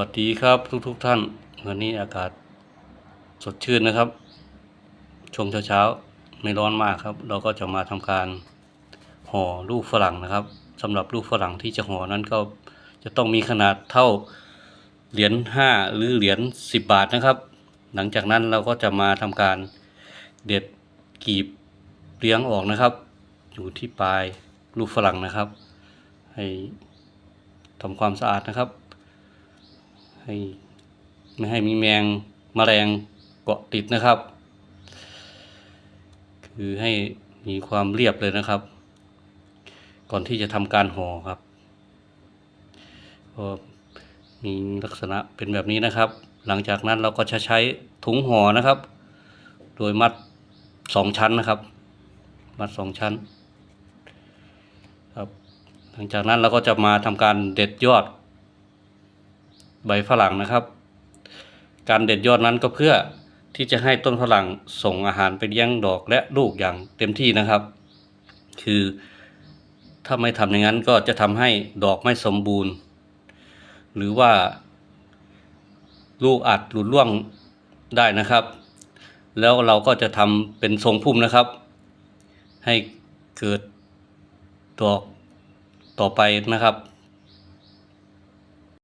วัสดีครับทุกทุกๆท่าน วันนี้อากาศสดชื่นนะครับช่วงเช้าๆ ไม่ร้อนมากครับ เราก็จะมาทำการห่อลูกฝรั่งนะครับสำหรับลูกฝรั่งที่จะห่อนั้นก็จะต้องมีขนาดเท่าเหรียญห้าหรือเหรียญสิบบาทนะครับ หลังจากนั้นเราก็จะมาทำการเด็ดกีบเลี้ยงออกนะครับ อยู่ที่ปลายลูกฝรั่งนะครับ ให้ทำความสะอาดนะครับ ให้ไม่ให้มีแมงมแมลงเกาะติดนะครับ คือให้มีความเรียบเลยนะครับ ก่อนที่จะทำการห่อครับก็มีลักษณะเป็นแบบนี้นะครับ หลังจากนั้นเราก็จะใช้ถุงห่อนะครับ โดยมัดสองชั้นนะครับ มัดสองชั้นครับหลังจากนั้นเราก็จะมาทำการเด็ดยอด ใบฝรั่งนะครับ การเด็ดยอดนั้นก็เพื่อที่จะให้ต้นฝรั่งส่งอาหารไปเลี้ยงดอกและลูกอย่างเต็มที่นะครับ คือถ้าไม่ทำอย่างนั้นก็จะทำให้ดอกไม่สมบูรณ์ หรือว่า ลูกอาจหลุดร่วงได้นะครับ แล้วเราก็จะทำเป็นทรงพุ่มนะครับ ให้เกิดดอกต่อไปนะครับ